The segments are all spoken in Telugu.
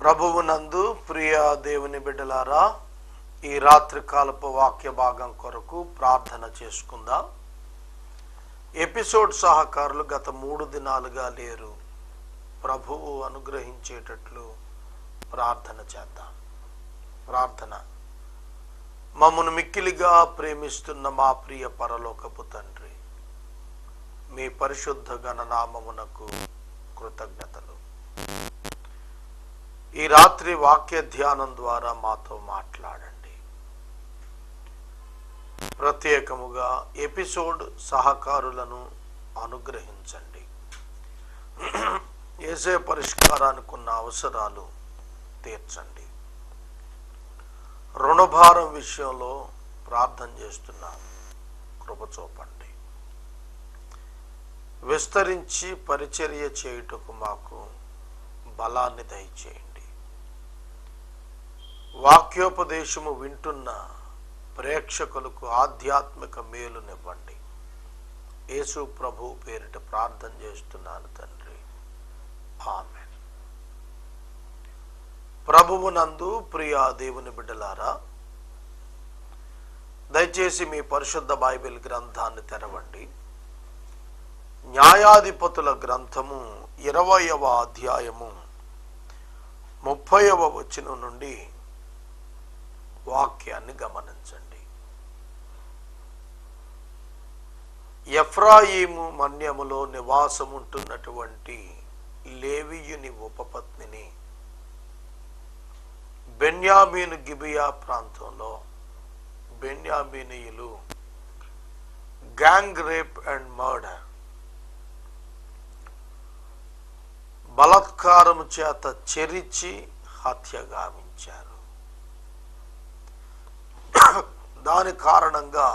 ప్రభువునందు ప్రియ దేవుని బిడ్డలారా ఈ రాత్రి కాలపు వాక్య భాగం కొరకు ప్రార్థన చేసుకుందాం. ఎపిసోడ్ సహకారులు గత మూడు దినాలుగా లేరు. ప్రభువు అనుగ్రహించేటట్లు ప్రార్థన చేద్దాం. ప్రార్థన. మమ్మను మిక్కిలిగా ప్రేమిస్తున్న మా ప్రియ పరలోకపు తండ్రి మీ పరిశుద్ధ గణనామమునకు కృతజ్ఞతలు. ఈ రాత్రి వాక్య ధ్యానం ద్వారా మాతో మాట్లాడండి. ప్రత్యేకముగా ఎపిసోడ్ సహకారులను అనుగ్రహించండి. ఏసే పరిష్కారానికి ఉన్న అవసరాలు తీర్చండి. రుణభారం విషయంలో ప్రార్థన చేస్తున్నాను కృపచూపండి విస్తరించి పరిచర్య చేయుటకు మాకు బలాన్ని దయచేయండి. వాక్యోపదేశము వింటున్న ప్రేక్షకులకు ఆధ్యాత్మిక మేలునివ్వండి. యేసు ప్రభు పేరిట ప్రార్థన చేస్తున్నాను తండ్రి. ఆమె ప్రభువునందు ప్రియా దేవుని బిడ్డలారా దయచేసి మీ పరిశుద్ధ బైబిల్ గ్రంథాన్ని తెరవండి. న్యాయాధిపతుల గ్రంథము ఇరవయవ అధ్యాయము ముప్పైవ వచనం నుండి వాక్యాన్ని గమనించండి. ఎఫ్రాయిము మన్యములో నివాసముంటున్నటువంటి లేవియుని ఉపపత్నిని బెన్యామీను గిబియా ప్రాంతంలో బెన్యామీనియులు గ్యాంగ్ రేప్ అండ్ మర్డర్ బలత్కారము చేత చెరిచి హత్య గావించారు. దాని కారణంగా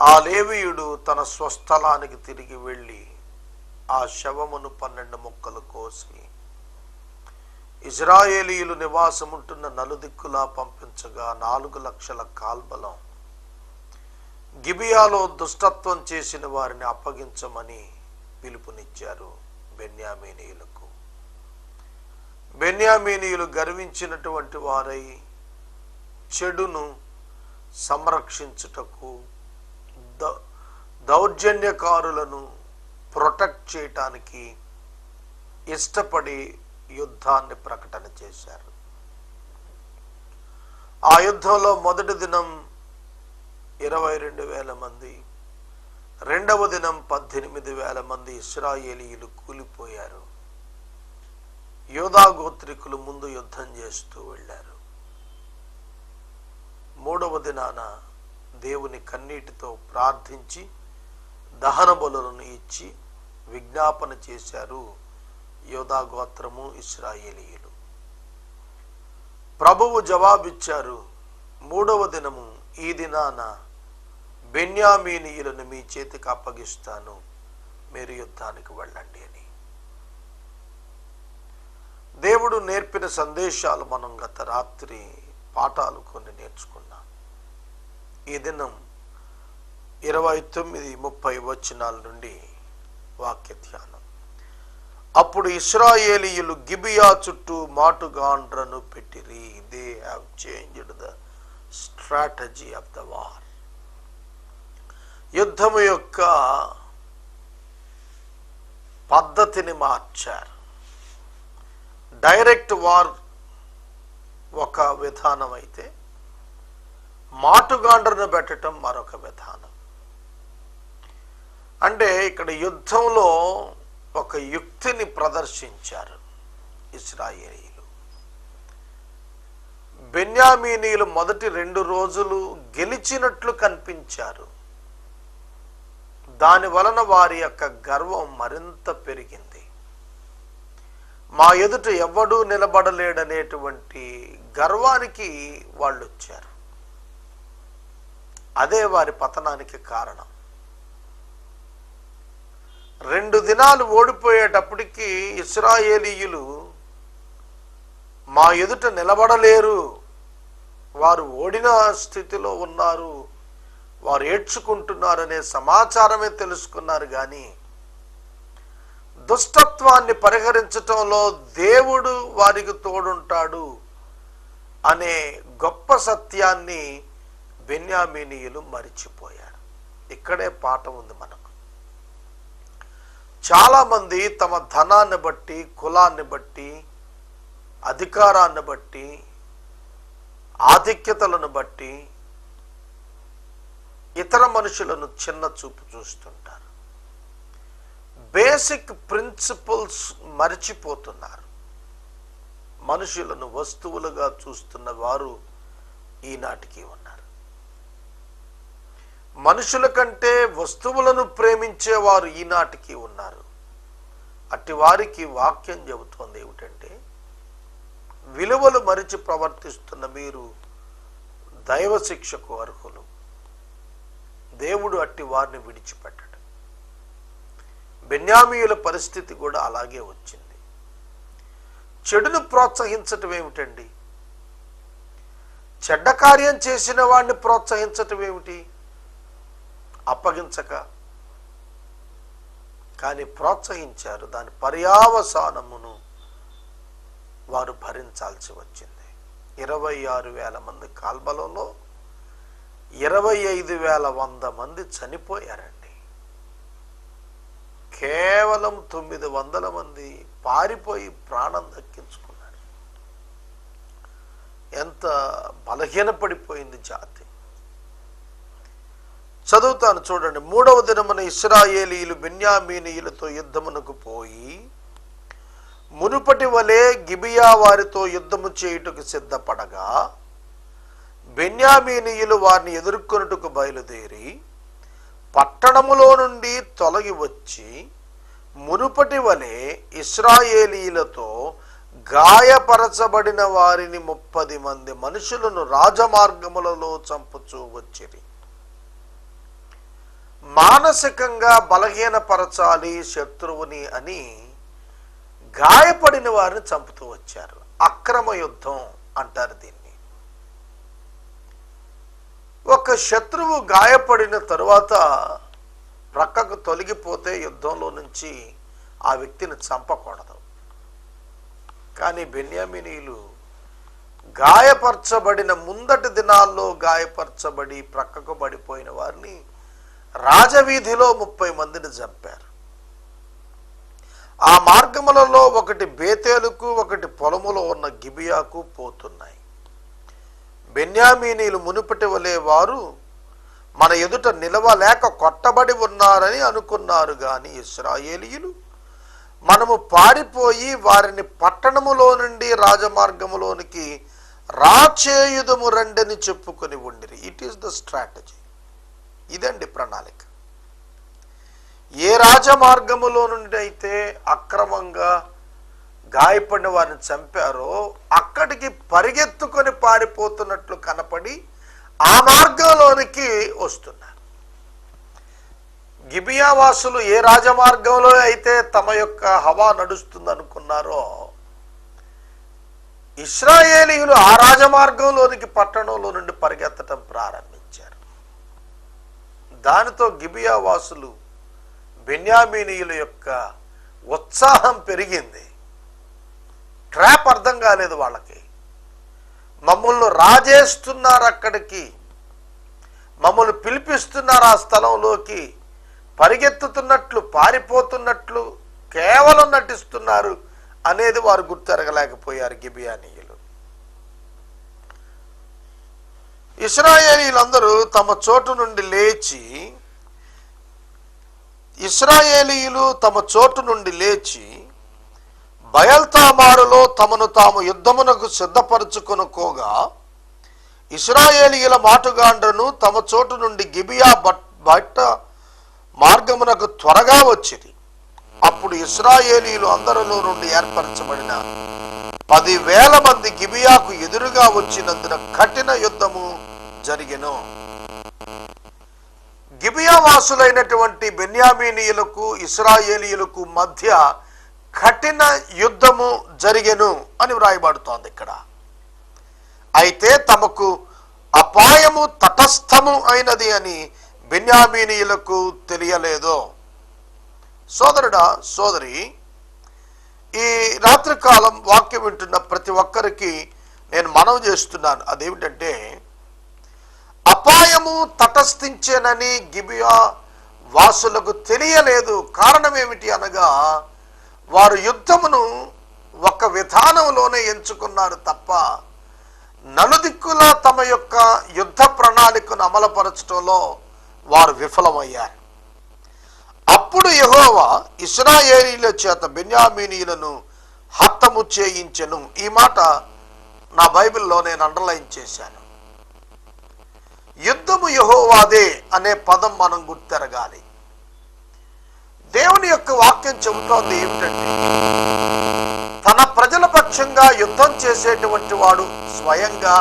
ఆ లేవీయుడు తన స్వస్థలానికి తిరిగి వెళ్ళి ఆ శవమును పన్నెండు ముక్కలు కోసి ఇజ్రాయేలీయులు నివాసముంటున్న నలుదిక్కులా పంపించగా నాలుగు లక్షల కాల్బలం గిబియాలో దుష్టత్వం చేసిన వారిని అప్పగించమని పిలుపునిచ్చారు బెన్యామీనీయులకు. బెన్యామీనీయులు గర్వించినటువంటి వారై చెడును సంరక్షించుటకు ద దౌర్జన్యకారులను ప్రొటెక్ట్ చేయటానికి ఇష్టపడి యుద్ధాన్ని ప్రకటన చేశారు. ఆ యుద్ధంలో మొదటి దినం ఇరవై రెండు వేల మంది రెండవ దినం పద్దెనిమిది వేల మంది ఇస్రాయేలీయులు కూలిపోయారు. యోధాగోత్రికులు ముందు యుద్ధం చేస్తూ వెళ్ళారు. మూడవ దినాన దేవుని కన్నీటితో ప్రార్థించి దహన బలులను ఇచ్చి విజ్ఞాపన చేశారు యోధా గోత్రము ఇస్రాయేలీయులు. ప్రభువు జవాబిచ్చారు మూడవ దినము ఈ దినాన బెన్యామీనీయులను మీ చేతికి అప్పగిస్తాను మీరు యుద్ధానికి వెళ్ళండి అని. దేవుడు నేర్పిన సందేశాలు మనం గత రాత్రి పాఠాలు కొన్ని నేర్చుకున్నాం. ఈ దినం ఇరవై తొమ్మిది ముప్పై వచనాల నుండి వాక్య ధ్యానం. అప్పుడు ఇస్రాయేలీయులు గిబియా చుట్టూ మాటుగాండ్రను పెట్టిరి. They have changed the strategy of the war యుద్ధము యొక్క పద్ధతిని మార్చారు. డైరెక్ట్ వార్ ఒక విధానం అయితే మాటుగాండ్రను పెట్టడం మరొక విధానం. అంటే ఇక్కడ యుద్ధంలో ఒక యుక్తిని ప్రదర్శించారు ఇస్రాయేలీలు. బెన్యామీనీయులు మొదటి రెండు రోజులు గెలిచినట్లు కనిపించారు. దాని వలన వారి యొక్క గర్వం మరింత పెరిగింది. మా ఎదుట ఎవ్వడూ నిలబడలేడనేటువంటి గర్వానికి వాళ్ళు వచ్చారు అదే వారి పతనానికి కారణం. రెండు దినాలు ఓడిపోయేటప్పటికి ఇస్రాయేలీయులు మా ఎదుట నిలబడలేరు. వారు ఓడిన స్థితిలో ఉన్నారు. వారు ఏడ్చుకుంటున్నారనే సమాచారమే తెలుసుకున్నారు కానీ దుష్టత్వాన్ని పరిహరించటంలో దేవుడు వారికి తోడుంటాడు అనే గొప్ప సత్యాన్ని బెన్యామీనీయులు మరిచిపోయారు. ఇక్కడే పాఠం ఉంది మనకు. చాలామంది తమ ధనాన్ని బట్టి కులాన్ని బట్టి అధికారాన్ని బట్టి ఆధిక్యతలను బట్టి ఇతర మనుషులను చిన్న చూపు చూస్తుంటారు. బేసిక్ ప్రిన్సిపల్స్ మరిచిపోతున్నారు. మనుషులను వస్తువులుగా చూస్తున్న వారు ఈనాటికి ఉన్నారు. మనుషుల కంటే వస్తువులను ప్రేమించేవారు ఈనాటికి ఉన్నారు. అట్టి వారికి వాక్యం చెబుతోంది ఏమిటంటే విలువలు మరిచి ప్రవర్తిస్తున్న మీరు దైవ శిక్షకు అర్హులు. దేవుడు అట్టి వారిని విడిచిపెట్టడు. బెన్యామీయుల పరిస్థితి కూడా అలాగే వచ్చింది. చెడును ప్రోత్సహించటం ఏమిటండి? చెడ్డ కార్యం చేసిన వాడిని ప్రోత్సహించటం ఏమిటి? అప్పగించక కానీ ప్రోత్సహించారు. దాని పర్యావసానమును వారు భరించాల్సి వచ్చింది. ఇరవై ఆరు వేల మంది కాల్బలంలో ఇరవై ఐదు వేల వంద మంది చనిపోయారండి. కేవలం తొమ్మిది వందల మంది పారిపోయి ప్రాణం దక్కించుకున్నారు. ఎంత బలహీనపడిపోయింది జాతి. చదువుతాను చూడండి. మూడవ దినమున ఇస్రాయేలీలు బెన్యామీనీయులతో యుద్ధమునకు పోయి మునుపటి వలె గిబియా వారితో యుద్ధము చేయుటకు సిద్ధపడగా బెన్యామీనీయులు వారిని ఎదుర్కొనుటకు బయలుదేరి పట్టణములో నుండి తొలగి వచ్చి మునుపటి వలె ఇస్రాయేలీలతో గాయపరచబడిన వారిని ముప్పది మంది మనుషులను రాజమార్గములలో చంపుచూ వచ్చిరి. మానసికంగా బలహీనపరచాలి శత్రువుని అని గాయపడిన వారిని చంపుతూ వచ్చారు. అక్రమ యుద్ధం అంటారు దీన్ని. ఒక శత్రువు గాయపడిన తరువాత ప్రక్కకు తొలగిపోతే యుద్ధంలో నుంచి ఆ వ్యక్తిని చంపకూడదు. కానీ బెన్యామినీలు గాయపరచబడిన ముందటి దినాల్లో గాయపరచబడి ప్రక్కకు పడిపోయిన వారిని రాజవీధిలో ముప్పై మందిని చంపారు. ఆ మార్గములలో ఒకటి బేతేలుకు ఒకటి పొలములో ఉన్న గిబియాకు పోతున్నాయి. బెన్యామీనీలు మునుపటి వలె వారు మన ఎదుట నిలవలేక కొట్టబడి ఉన్నారని అనుకున్నారు. గాని ఇస్రాయేలీయులు మనము పారిపోయి వారిని పట్టణములో నుండి రాజమార్గములోనికి రాచేయుదము రండని చెప్పుకొని ఉండిరి. ఇట్ ఈస్ ద స్ట్రాటజీ ఇదండి ప్రణాళిక. ఏ రాజమార్గములో నుండి అయితే అక్రమంగా గాయపడిన వారిని చంపారో అక్కడికి పరిగెత్తుకొని పారిపోతున్నట్లు కనపడి ఆ మార్గంలోనికి వస్తున్నారు. గిబియా వాసులు ఏ రాజమార్గంలో అయితే తమ యొక్క హవా నడుస్తుందనుకున్నారో ఇస్రాయేలీయులు ఆ రాజమార్గంలోనికి పట్టణంలో నుండి పరిగెత్తడం ప్రారంభించారు. దానితో గిబియా వాసులు బెన్యామీనీయుల యొక్క ఉత్సాహం పెరిగింది. ట్రాప్ అర్థం కాలేదు వాళ్ళకి. మమ్మల్ని రాజేస్తున్నారు అక్కడికి. మమ్మల్ని పిలిపిస్తున్నారు ఆ స్థలంలోకి. పరిగెత్తుతున్నట్లు పారిపోతున్నట్లు కేవలం నటిస్తున్నారు అనేది వారు గుర్తెరగలేకపోయారు గిబియాని ఇస్రాయేలీలందరూ తమ చోటు నుండి లేచి ఇస్రాయేలీయులు తమ చోటు నుండి లేచి బయల్తామారులో తమను తాము యుద్ధమునకు సిద్ధపరచుకొనుకోగా ఇస్రాయేలీయుల మాటుగాండ్రను తమ చోటు నుండి గిబియా బట్ బట్ట మార్గమునకు త్వరగా వచ్చింది అప్పుడు ఇస్రాయేలీలు అందరిలో నుండి ఏర్పరచబడిన పదివేల మంది గిబియాకు ఎదురుగా వచ్చినందున కఠిన యుద్ధము జరిగెను. గిబియా వాసులైనటువంటి బెన్యామీనీయులకు ఇస్రాయేలీయులకు మధ్య కఠిన యుద్ధము జరిగెను అని వ్రాయబడుతోంది ఇక్కడ. అయితే తమకు అపాయము తటస్థము అయినది అని బెన్యామీనీయులకు తెలియలేదు. సోదరుడా సోదరి ఈ రాత్రికాలం వాక్యం వింటున్న ప్రతి ఒక్కరికి నేను మనవి చేస్తున్నాను. అదేమిటంటే అపాయము తటస్థించేనని గిబియా వాసులకు తెలియలేదు. కారణం ఏమిటి అనగా వారు యుద్ధమును ఒక విధానంలోనే ఎంచుకున్నారు తప్ప నలుదిక్కులా తమ యొక్క యుద్ధ ప్రణాళికను అమలుపరచడంలో వారు విఫలమయ్యారు. అప్పుడు యహోవా ఇస్రాయేలీల చేత బెన్యామీనీయులను హత్తము చేయించెను. ఈ మాట నా బైబిల్లో నేను అండర్లైన్ చేశాను. యుద్ధము యహోవాదే అనే పదం మనం గుర్తెరగాలి. దేవుని యొక్క వాక్యం చెబుతోంది ఏమిటంటే తన ప్రజల పక్షంగా యుద్ధం చేసేటువంటి వాడు స్వయంగా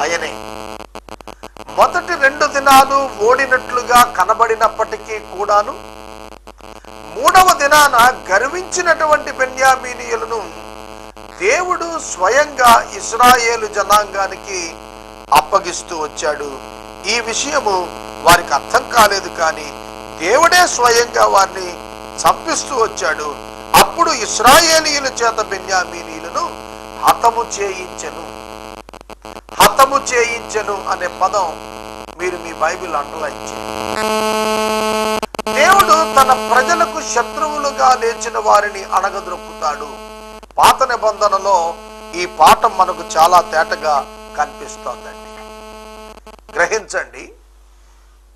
ఆయనే. మొదటి రెండు దినాలు ఓడినట్లుగా కనబడినప్పటికీ కూడాను మూడవ దినాన గర్వించినటువంటి బెన్యామీనియులను దేవుడు స్వయంగా ఇస్రాయేలు జనాంగానికి అప్పగిస్తూ వచ్చాడు. ఈ విషయము వారికి అర్థం కాలేదు కానీ దేవుడే స్వయంగా వారిని చంపిస్తూ వచ్చాడు. అప్పుడు ఇస్రాయేలీయుల చేత బెన్యామీనీయులను హతము చేయించను. హతము చేయించను అనే పదం మీరు మీ బైబిల్ అండర్లైన్ చేయండి. తన ప్రజలకు శత్రువులుగా లేచిన వారిని అణగద్రొక్కుతాడు పాత నిబంధనలో ఈ పాఠం మనకు చాలా తేటగా కనిపిస్తోందండి. గ్రహించండి.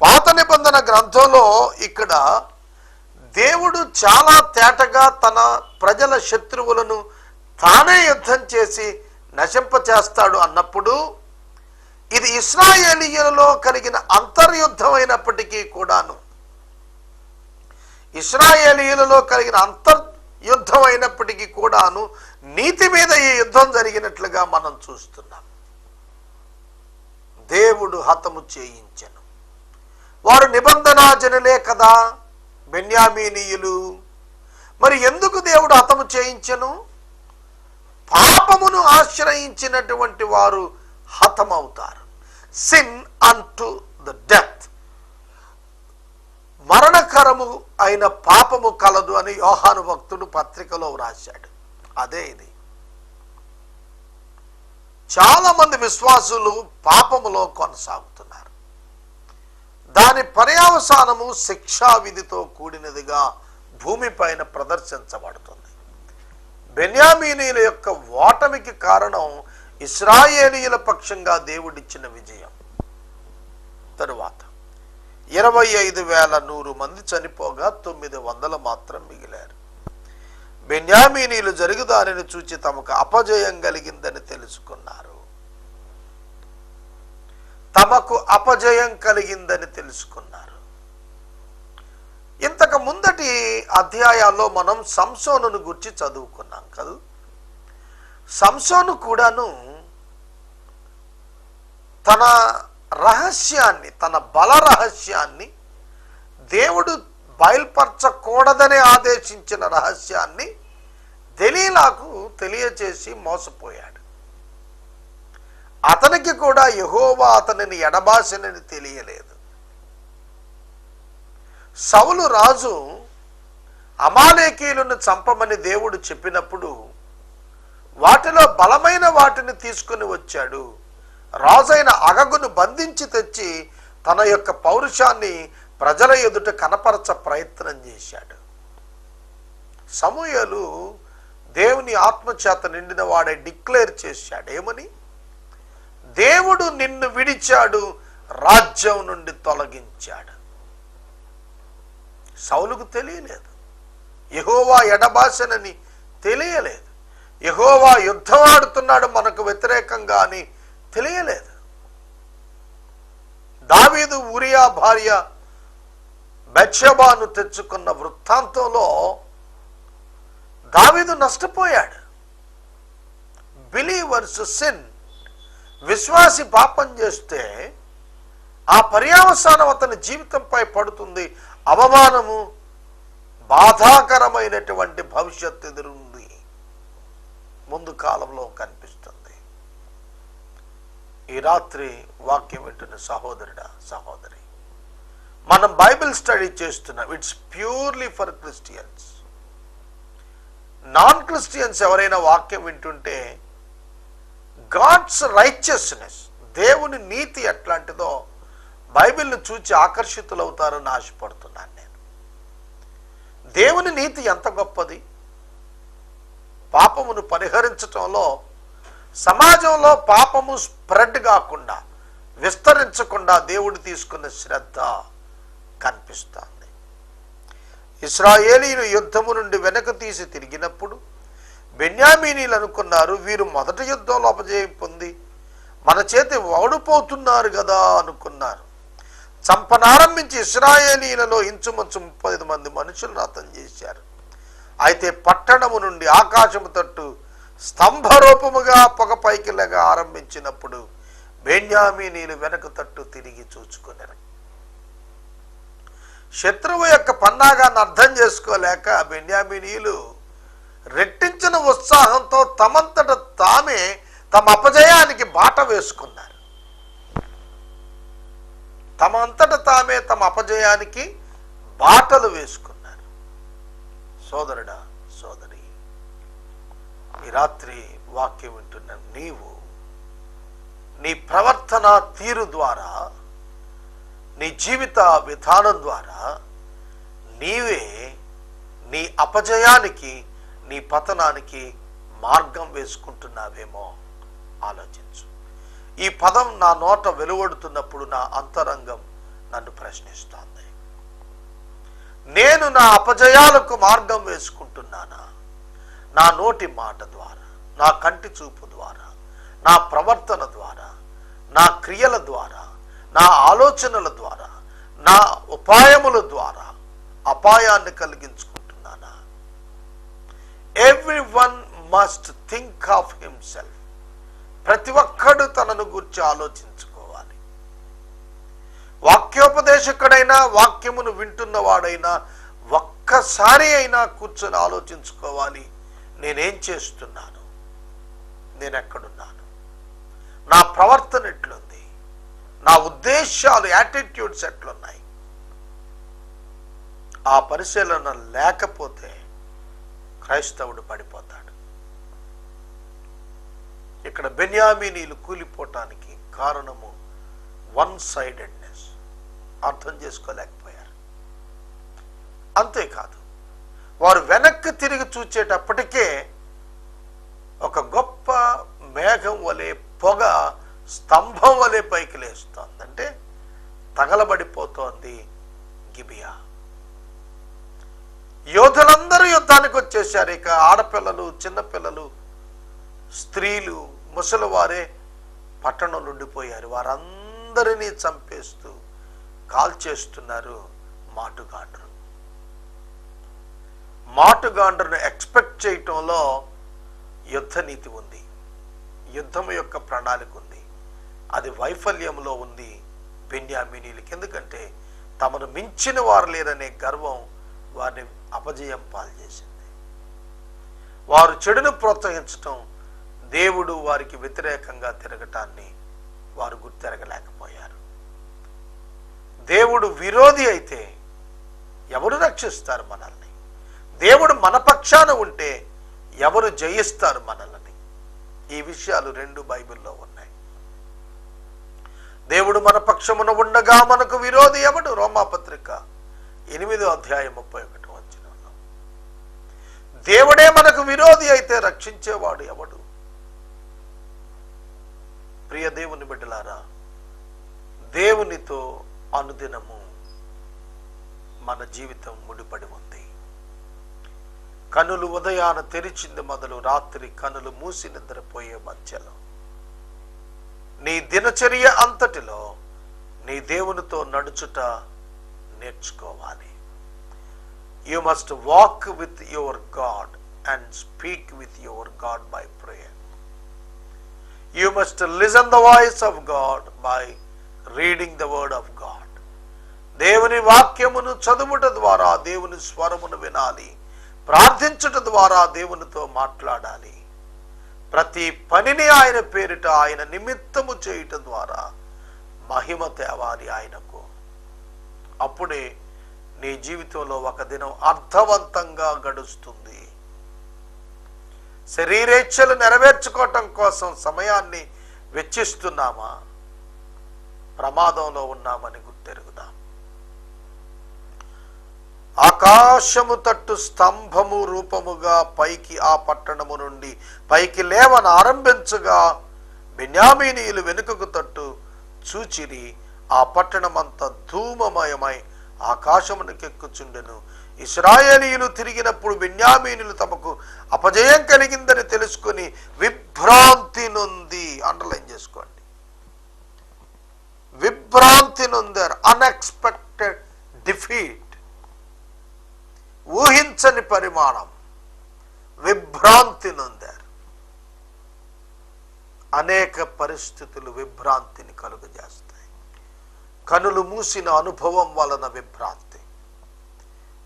పాత నిబంధన గ్రంథంలో ఇక్కడ దేవుడు చాలా తేటగా తన ప్రజల శత్రువులను తానే యుద్ధం చేసి నశింపచేస్తాడు అన్నప్పుడు ఇది ఇస్రాయేలీయులలో కలిగిన అంతర్యుద్ధం అయినప్పటికీ కూడాను. ఇస్రాయేలీయులలో కలిగిన అంతర్యుద్ధం అయినప్పటికీ కూడాను నీతి మీద ఈ యుద్ధం జరిగినట్లుగా మనం చూస్తున్నాం. దేవుడు హతము చేయించను. వారు నిబంధనాజనులే కదా బెన్యామీనీయులు. మరి ఎందుకు దేవుడు హతము చేయించను? పాపమును ఆశ్రయించినటువంటి వారు హతమవుతారు. సిన్ అంటు ద డెత్ మరణకరము అయిన పాపము కలదు అని యోహాను భక్తుడు పత్రికలో వ్రాశాడు. అదే ఇది. చాలామంది విశ్వాసులు పాపములో కొనసాగుతున్నారు. దాని పర్యావసానము శిక్షా విధితో కూడినదిగా భూమిపైన ప్రదర్శించబడుతుంది. బెన్యామీనీల యొక్క ఓటమికి కారణం ఇస్రాయేలీల పక్షంగా దేవుడిచ్చిన విజయం. తరువాత. ఇరవై ఐదు వేల నూరు మంది చనిపోగా తొమ్మిది వందల మాత్రం మిగిలారు. బెన్యామీనీలు జరుగుదానిని చూచి తమకు అపజయం కలిగిందని తెలుసుకున్నారు. తమకు అపజయం కలిగిందని తెలుసుకున్నారు. ఇంతకు ముందటి అధ్యాయాల్లో మనం సంసోనును గురించి చదువుకున్నాం కదా? సంసోను కూడాను తన రహస్యాన్ని తన బల రహస్యాన్ని దేవుడు బయల్పరచకూడదని ఆదేశించిన రహస్యాన్ని దెలీలాకు తెలియచేసి మోసపోయాడు. అతనికి కూడా యహోవా అతనిని ఎడబాసినని తెలియలేదు. సౌలు రాజు అమాలేకీలను చంపమని దేవుడు చెప్పినప్పుడు వాటిలో బలమైన వాటిని తీసుకుని వచ్చాడు. రాజైన అగగును బంధించి తెచ్చి తన యొక్క పౌరుషాన్ని ప్రజల ఎదుట కనపరచ ప్రయత్నం చేశాడు. సమూయలు దేవుని ఆత్మచేత నిండిన వాడే డిక్లేర్ చేశాడు. ఏమని? దేవుడు నిన్ను విడిచాడు రాజ్యం నుండి తొలగించాడు. సౌలుకు తెలియలేదు. యహోవా ఎడబాసనని తెలియలేదు. యహోవా యుద్ధం ఆడుతున్నాడు మనకు వ్యతిరేకంగా అని తెలియలేదు. దావీదు ఉరియా భార్య బెత్షెబాను తెచ్చుకున్న వృత్తాంతంలో దావీదు నష్టపోయాడు. Believers sin. విశ్వాసి పాపం చేస్తే ఆ పర్యావసానం అతని జీవితంపై పడుతుంది. అవమానము బాధాకరమైనటువంటి భవిష్యత్తు ఎదురుంది. ముందు కాలంలో కనిపి ఈ రాత్రి వాక్యం వింటున్న సహోదరుడా సహోదరి మనం బైబిల్ స్టడీ చేస్తున్నాం it's purely for Christians. Non Christians ఎవరైనా వాక్యం వింటుంటే గాడ్స్ రైచియస్నెస్ దేవుని నీతి ఎట్లాంటిదో బైబిల్ను చూచి ఆకర్షితులవుతారని ఆశపడుతున్నాను నేను. దేవుని నీతి ఎంత గొప్పది? పాపమును పరిహరించటంలో సమాజంలో పాపము స్ప్రెడ్ కాకుండా విస్తరించకుండా దేవుడు తీసుకున్న శ్రద్ధ కనిపిస్తుంది. ఇస్రాయేలీలు యుద్ధము నుండి వెనక తీసి తిరిగినప్పుడు బెన్యామీనీలు అనుకున్నారు వీరు మొదటి యుద్ధంలో అపజయం పొంది మన చేతి ఓడిపోతున్నారు కదా అనుకున్నారు. చంపనారంభించి ఇస్రాయేలీలలో ఇంచుమంచు ముప్పై మంది మనుషులను అర్థం చేశారు. అయితే పట్టణము నుండి ఆకాశము తట్టు స్తంభరూపముగా పొగ పైకి లెగ ఆరంభించినప్పుడు బెన్యామీనీలు వెనక తట్టు తిరిగి చూచుకున్నారు శత్రువు యొక్క పన్నాగాన్ని అర్థం చేసుకోలేక బెన్యామినీలు రెట్టించిన ఉత్సాహంతో తమంతట తామే తమ అపజయానికి బాట వేసుకున్నారు. తమ అంతట తామే తమ అపజయానికి బాటలు వేసుకున్నారు. సోదరుడా సోదరి ఈ రాత్రి వాక్యం వింటున్న నీవు నీ ప్రవర్తన తీరు ద్వారా నీ జీవిత విధానం ద్వారా నీవే నీ అపజయానికి నీ పతనానికి మార్గం వేసుకుంటున్నావేమో ఆలోచించు. ఈ పదం నా నోట వెలువడుతున్నప్పుడు నా అంతరంగం నన్ను ప్రశ్నిస్తోంది. నేను నా అపజయాలకు మార్గం వేసుకుంటున్నానా? నా నోటి మాట ద్వారా నా కంటి చూపు ద్వారా నా ప్రవర్తన ద్వారా నా క్రియల ద్వారా నా ఆలోచనల ద్వారా నా ఉపాయముల ద్వారా అపాయాన్ని కలిగించుకుంటున్నానా? Everyone must think of himself ప్రతి ఒక్కడు తనను గురించి ఆలోచించుకోవాలి. వాక్యోపదేశకుడైనా వాక్యమును వింటున్నవాడైనా ఒక్కసారి అయినా కూర్చొని ఆలోచించుకోవాలి. నేనేం చేస్తున్నాను? నేను ఎక్కడున్నాను నా ప్రవర్తన ఎట్లుంది? నా ఉద్దేశాలు యాటిట్యూడ్స్ ఎట్లున్నాయి? ఆ పరిశీలన లేకపోతే క్రైస్తవుడు పడిపోతాడు. ఇక్కడ బెన్యామీనీలు కూలిపోవటానికి కారణము వన్ సైడెడ్నెస్ అర్థం చేసుకోలేకపోయారు. అంతేకాదు వారు వెనక్కి తిరిగి చూచేటప్పటికే ఒక గొప్ప మేఘం వలె పొగ స్తంభం వలె పైకి లేస్తుంది. అంటే తగలబడిపోతోంది గిబియా. యోధులందరూ యుద్ధానికి వచ్చేసారు ఇక ఆడపిల్లలు చిన్నపిల్లలు స్త్రీలు ముసలివారే పట్టణంలో ఉండిపోయారు వారందరినీ చంపేస్తూ కాల్చేస్తున్నారు మాటుగాండ్రు మాటుగాండ్రును ఎక్స్పెక్ట్ చేయటంలో యుద్ధ నీతి ఉంది. యుద్ధం యొక్క ప్రణాళిక ఉంది. అది వైఫల్యంలో ఉంది బెన్యామినీలకి. ఎందుకంటే తమను మించిన వారు లేరనే గర్వం వారిని అపజయం పాల్చేసింది వారు చెడును ప్రోత్సహించటం దేవుడు వారికి వ్యతిరేకంగా తిరగటాన్ని వారు గుర్తెరగలేకపోయారు. దేవుడు విరోధి అయితే ఎవరు రక్షిస్తారు మనల్ని? దేవుడు మన పక్షాన ఉంటే ఎవరు జయిస్తారు మనల్ని? ఈ విషయాలు రెండు బైబిల్లో ఉన్నాయి. దేవుడు మన పక్షమున ఉండగా మనకు విరోధి ఎవడు? రోమాపత్రిక ఎనిమిదో అధ్యాయం ముప్పై ఒకటి వచ్చిన దేవుడే మనకు విరోధి అయితే రక్షించేవాడు ఎవడు? ప్రియ దేవుని బిడ్డలారా దేవునితో అనుదినము మన జీవితం ముడిపడి ఉంది. కనులు ఉదయాన తెరిచింది మొదలు రాత్రి కనులు మూసి నిద్రపోయే మధ్యలో. నీ దినచర్య అంతటిలో నీ దేవునితో నడుచుట నేర్చుకోవాలి. You must walk with your God and speak with your God by prayer you must listen the voice of God by reading the word of God దేవుని వాక్యమును చదువుట ద్వారా దేవుని స్వరమును వినాలి. ప్రార్థించుట ద్వారా దేవునితో మాట్లాడాలి. ప్రతి పనిని ఆయన పేరిట ఆయన నిమిత్తము చేయుట ద్వారా మహిమ తేవాలి ఆయనకు. అప్పుడే నీ జీవితంలో ఒక దినం అర్థవంతంగా గడుస్తుంది. శరీరేచ్ఛలు నెరవేర్చుకోవటం కోసం సమయాన్ని వెచ్చిస్తున్నామా? ప్రమాదంలో ఉన్నామని గుర్తెరుగుదాం. ఆకాశము తట్టు స్తంభము రూపముగా పైకి ఆ పట్టణము నుండి పైకి లేవన ఆరంభించగా బెన్యామీనీయులు వెనుకకు తట్టు చూచిరి. ఆ పట్టణమంతా ధూమమయమై ఆకాశమునకెక్కుచుండెను. ఇస్రాయేలీయులు తిరిగినప్పుడు బెన్యామీనులు తమకు అపజయం కలిగిందని తెలుసుకొని విభ్రాంతి నొంది అండర్లైన్ చేసుకోండి. విభ్రాంతి నొందారు. అన్ఎక్స్పెక్టెడ్ డిఫీట్ ఊహించని పరిమాణం. విభ్రాంతి నొందారు అనేక పరిస్థితులు విభ్రాంతిని కలుగజేస్తాయి. కనులు మూసిన అనుభవం వలన విభ్రాంతి.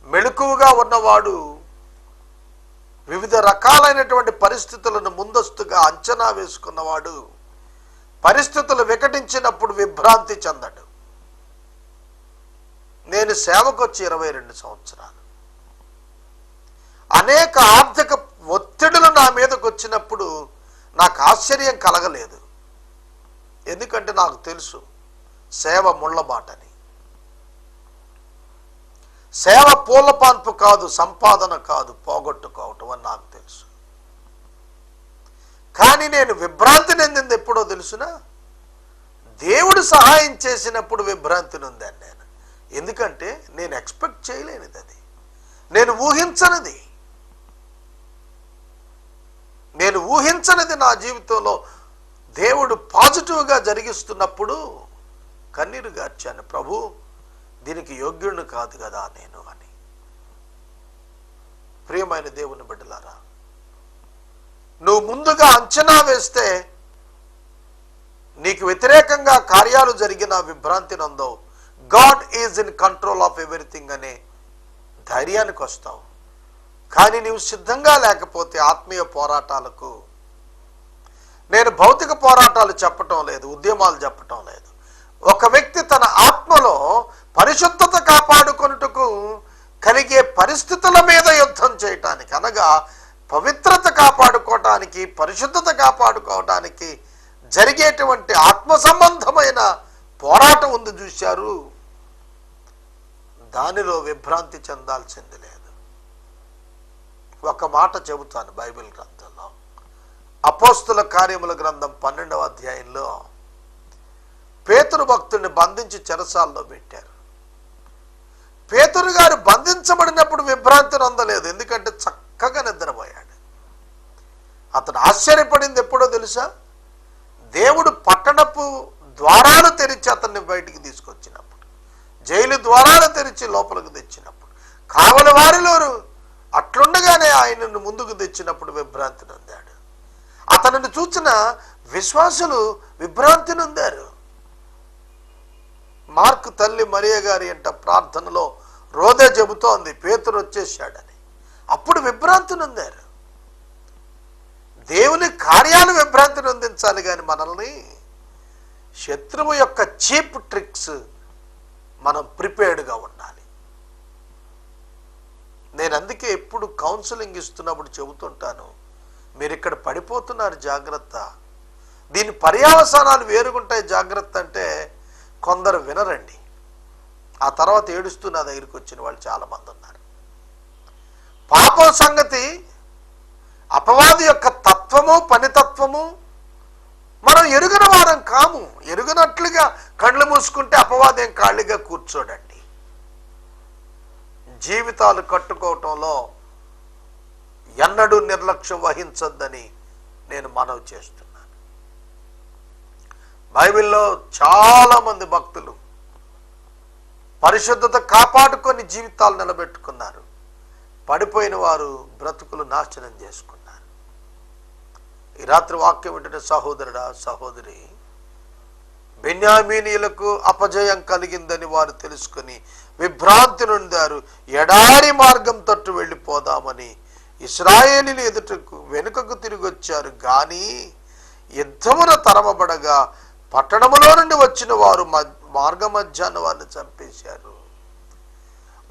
మెళుకువగా ఉన్నవాడు వివిధ రకాలైనటువంటి పరిస్థితులను ముందస్తుగా అంచనా వేసుకున్నవాడు పరిస్థితులు వికటించినప్పుడు విభ్రాంతి చెందడు. నేను సేవకొచ్చి ఇరవై రెండు సంవత్సరాలు. అనేక ఆర్థిక ఒత్తిడులు నా మీదకు వచ్చినప్పుడు నాకు ఆశ్చర్యం కలగలేదు. ఎందుకంటే నాకు తెలుసు సేవ ముళ్ళబాటని. సేవ పూలపాన్పు కాదు సంపాదన కాదు పోగొట్టుకోవటం అని నాకు తెలుసు. కానీ నేను విభ్రాంతి చెందింది ఎప్పుడో తెలుసునా? దేవుడు సహాయం చేసినప్పుడు విభ్రాంతి నొందాను నేను. ఎందుకంటే నేను ఎక్స్పెక్ట్ చేయలేనిది అది. నేను ఊహించనిది. నేను ఊహించనిది నా జీవితంలో దేవుడు పాజిటివ్గా జరిగిస్తున్నప్పుడు కన్నీరు గార్చాను. ప్రభు దీనికి యోగ్యుడిని కాదు కదా నేను అని. ప్రియమైన దేవుని బిడ్డలారా నువ్వు ముందుగా అంచనా వేస్తే నీకు వ్యతిరేకంగా కార్యాలు జరిగిన విభ్రాంతి నందో God is in control of everything అనే ధైర్యానికి వస్తావు. కానీ నీవు సిద్ధంగా లేకపోతే ఆత్మీయ పోరాటాలకు నేను భౌతిక పోరాటాలు చెప్పటం లేదు ఉద్యమాలు చెప్పటం లేదు. ఒక వ్యక్తి తన ఆత్మలో పరిశుద్ధత కాపాడుకొనుటకు కలిగే పరిస్థితుల మీద యుద్ధం చేయటానికి అనగా పవిత్రత కాపాడుకోవటానికి పరిశుద్ధత కాపాడుకోవటానికి జరిగేటువంటి ఆత్మ సంబంధమైన పోరాటం ఉంది చూశారు. దానిలో విభ్రాంతి చెందాల్సింది లేదు. ఒక మాట చెబుతాను బైబిల్ గ్రంథంలో. అపోస్తుల కార్యముల గ్రంథం పన్నెండవ అధ్యాయంలో పేతురు భక్తుడిని బంధించి చెరసాల్లో పెట్టారు. పేతురు గారు బంధించబడినప్పుడు విభ్రాంతి నొందలేదు ఎందుకంటే చక్కగా నిద్రపోయాడు. అతను ఆశ్చర్యపడింది ఎప్పుడో తెలుసా? దేవుడు పట్టణపు ద్వారాలు తెరిచి అతన్ని బయటికి తీసుకొచ్చినప్పుడు జైలు ద్వారాలు తెరిచి లోపలికి తెచ్చినప్పుడు కావలి వారిలో అట్లుండగానే ఆయనను ముందుకు తెచ్చినప్పుడు విభ్రాంతి నొందాడు. అతనిని చూచిన విశ్వాసులు విభ్రాంతి నొందారు. మార్క్ తల్లి మరియ గారి అంట ప్రార్థనలో రోదే చెబుతోంది పేతురు వచ్చేసాడని అప్పుడు విభ్రాంతి నొందారు. దేవుని కార్యాలు విభ్రాంతి నొందించాలి కానీ మనల్ని శత్రువు యొక్క చీప్ ట్రిక్స్ మనం ప్రిపేర్డ్గా ఉండాలి. నేను అందుకే ఎప్పుడు కౌన్సిలింగ్ ఇస్తున్నప్పుడు చెబుతుంటాను మీరు ఇక్కడ పడిపోతున్నారు జాగ్రత్త. దీని పర్యావసానాలు వేరుగుంటాయి జాగ్రత్త అంటే కొందరు వినరండి. ఆ తర్వాత ఏడుస్తూ నా దగ్గరికి వచ్చిన వాళ్ళు చాలామంది ఉన్నారు పాపం సంగతి అపవాది యొక్క తత్వము పనితత్వము మనం ఎరుగని వారం కాము. ఎరుగనట్లుగా కళ్ళు మూసుకుంటే అపవాదేం ఖాళీగా కూర్చోడండి. జీవితాలు కట్టుకోవటంలో ఎన్నడూ నిర్లక్ష్యం వహించొద్దని నేను మనవి చేస్తున్నాను. బైబిల్లో చాలా మంది భక్తులు పరిశుద్ధత కాపాడుకొని జీవితాలు నిలబెట్టుకున్నారు. పడిపోయిన వారు బ్రతుకులు నాశనం చేసుకున్నారు. ఈ రాత్రి వాక్యం ఏంటంటే సహోదరుడా సహోదరి బెన్యామీనీయులకు అపజయం కలిగిందని వారు తెలుసుకుని విభ్రాంతి నుండారు ఎడారి మార్గం తట్టు వెళ్ళిపోదామని ఇస్రాయేలీలు ఎదుటకు వెనుకకు తిరిగి వచ్చారు కానీ యుద్ధమున తరమబడగా పట్టణములో నుండి వచ్చిన వారు మ- మార్గ మధ్యాహ్న వారిని చంపేశారు.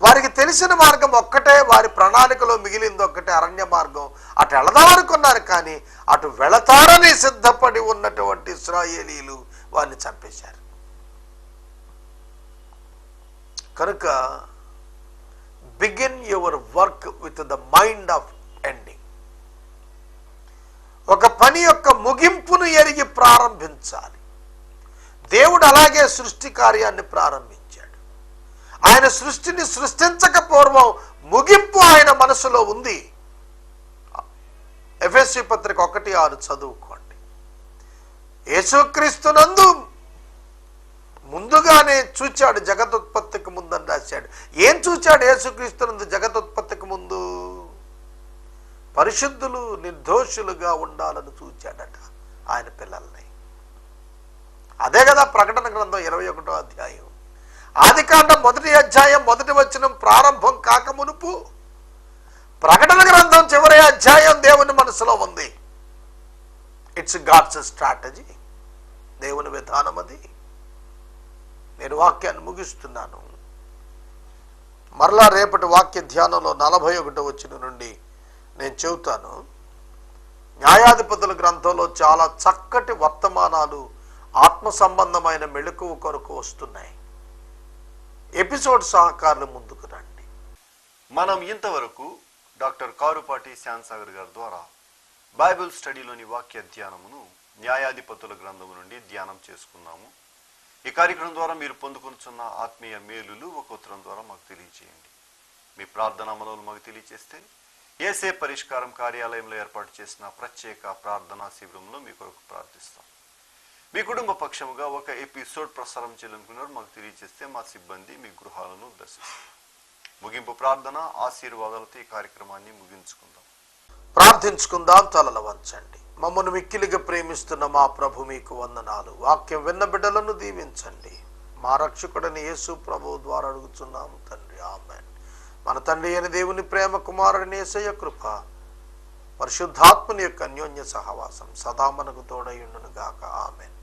వారికి తెలిసిన మార్గం ఒక్కటే వారి ప్రణాళికలో మిగిలింది ఒక్కటే అరణ్య మార్గం. అటు వెళదామనుకున్నారు కానీ అటు వెళతారని సిద్ధపడి ఉన్నటువంటి ఇస్రాయేలీలు వారిని చంపేశారు. కనుక begin your work with the mind of ending ఒక పని యొక్క ముగింపును ఎరిగి ప్రారంభించాలి. దేవుడు అలాగే సృష్టి కార్యాన్ని ప్రారంభించాడు. ఆయన సృష్టిని సృష్టించక పూర్వం ముగింపు ఆయన మనసులో ఉంది. ఎఫ్ఎస్సి పత్రిక ఒకటి ఆరు చదువుకోండి. యేసుక్రీస్తునందు ముందుగానే చూచాడు జగదుత్పత్తి రాశాడు. ఏం చూచాడు యేసుక్రీస్తునందు జగదుత్పత్తికి ముందు? పరిశుద్ధులు నిర్దోషులుగా ఉండాలని చూచాడట ఆయన పిల్లల్ని. అదే కదా ప్రకటన గ్రంథం ఇరవై ఒకటో అధ్యాయం. ఆదికాండం మొదటి అధ్యాయం మొదటి వచనం ప్రారంభం కాక మునుపు ప్రకటన గ్రంథం చివరి అధ్యాయం దేవుని మనసులో ఉంది. ఇట్స్ గాడ్స్ స్ట్రాటజీ దేవుని విధానం అది. నేను వాక్యాన్ని ముగిస్తున్నాను. మరలా రేపటి వాక్య ధ్యానంలో నలభై ఒకటో వచ్చిన నుండి నేను చెబుతాను. న్యాయాధిపతుల గ్రంథంలో చాలా చక్కటి వర్తమానాలు ఆత్మ సంబంధమైన మెళుకువ కొరకు వస్తున్నాయి. ఎపిసోడ్ సహకారులు ముందుకు రండి. మనం ఇంతవరకు డాక్టర్ కారుపాటి శ్యాన్సాగర్ గారి ద్వారా బైబిల్ స్టడీలోని వాక్య ధ్యానమును న్యాయాధిపతుల గ్రంథము నుండి ధ్యానం చేసుకున్నాము. ఈ కార్యక్రమం ద్వారా మీరు పొందుకున్న ఆత్మీయ మేలులు ఒక ఉత్తరం ద్వారా మాకు తెలియజేయండి మీ ప్రార్థన అమలు మాకు తెలియజేస్తే ఏసే పరిష్కారం కార్యాలయంలో ఏర్పాటు చేసిన ప్రత్యేక ప్రార్థనా శిబిరంలో మీ కొరకు ప్రార్థిస్తాం. మీ కుటుంబ పక్షముగా ఒక ఎపిసోడ్ ప్రసారం చేయాలనుకున్నారు మాకు తెలియజేస్తే మా సిబ్బంది మీ గృహాలను దర్శిస్తాం ముగింపు ప్రార్థన ఆశీర్వాదాలతో ఈ కార్యక్రమాన్ని ముగించుకుందాం. ప్రార్థించుకుందాం తలల వంచండి. మమ్మను మిక్కిలిగా ప్రేమిస్తున్న మా ప్రభు మీకు వందనాలు. వాక్యం విన్న బిడ్డలను దీవించండి. మా రక్షకుడని యేసు ప్రభు ద్వారా అడుగుతున్నాము తండ్రి. ఆమెన్. మన తండ్రి అయిన దేవుని ప్రేమ కుమారుడిని ఏసయ్య కృప పరిశుద్ధాత్మని యొక్క అన్యోన్య సహవాసం సదా మనకు తోడయుండును గాక ఆమెన్.